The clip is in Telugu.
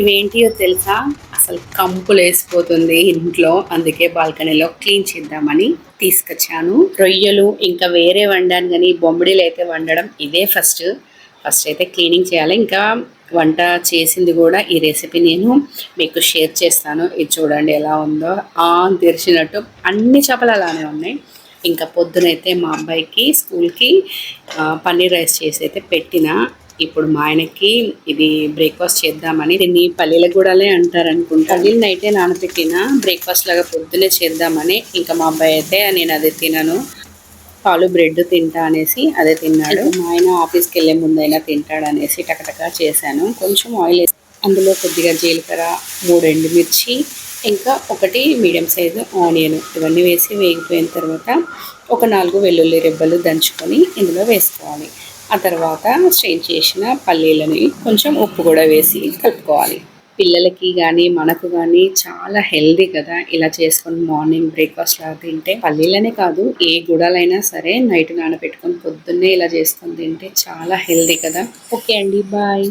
ఇవేంటియో తెలుసా? అసలు కంపులు వేసిపోతుంది ఇంట్లో. అందుకే బాల్కనీలో క్లీన్ చేద్దామని తీసుకొచ్చాను. రొయ్యలు ఇంకా వేరే వండాను కానీ బొమ్మిడిలు అయితే వండడం ఇదే ఫస్ట్. ఫస్ట్ అయితే క్లీనింగ్ చేయాలి. ఇంకా వంట చేసింది కూడా ఈ రెసిపీ నేను మీకు షేర్ చేస్తాను. ఇది చూడండి ఎలా ఉందో. ఆ తెరిచినట్టు అన్ని చేపలు అలానే ఉన్నాయి. ఇంకా పొద్దునైతే మా అబ్బాయికి స్కూల్కి పన్నీర్ రైస్ చేసి అయితే పెట్టిన. ఇప్పుడు మా ఆయనకి ఇది బ్రేక్ఫాస్ట్ చేద్దామని దీన్ని పల్లీల గూడలే అంటారు అనుకుంటా పల్లీలు నైటే నానబెట్టిన బ్రేక్ఫాస్ట్ లాగా పొద్దునే చేద్దామని ఇంకా మా అబ్బాయి అయితే నేను అది తినను. పాలు బ్రెడ్ తింటా అనేసి అదే తిన్నాడు. మా ఆయన ఆఫీస్కి వెళ్ళే ముందైనా తింటాడు అనేసి టకటకా చేశాను. కొంచెం ఆయిల్ వేసి అందులో కొద్దిగా జీలకర్ర మూడు ఎండుమిర్చి ఇంకా ఒకటి మీడియం సైజు ఆనియన్ ఇవన్నీ వేసి వేగిపోయిన తర్వాత ఒక నాలుగు వెల్లుల్లి రెబ్బలు దంచుకొని ఇందులో వేసుకోవాలి. ఆ తర్వాత స్ట్రెయిన్ చేసిన పల్లీలని కొంచెం ఉప్పు కూడా వేసి కలుపుకోవాలి. పిల్లలకి కానీ మనకు కానీ చాలా హెల్దీ కదా. ఇలా చేసుకొని మార్నింగ్ బ్రేక్ఫాస్ట్ లాగా తింటే పల్లీలనే కాదు ఏ గుడాలైనా సరే నైట్ నానబెట్టుకొని పొద్దున్నే ఇలా చేసుకొని తింటే చాలా హెల్దీ కదా. ఓకే అండి బాయ్.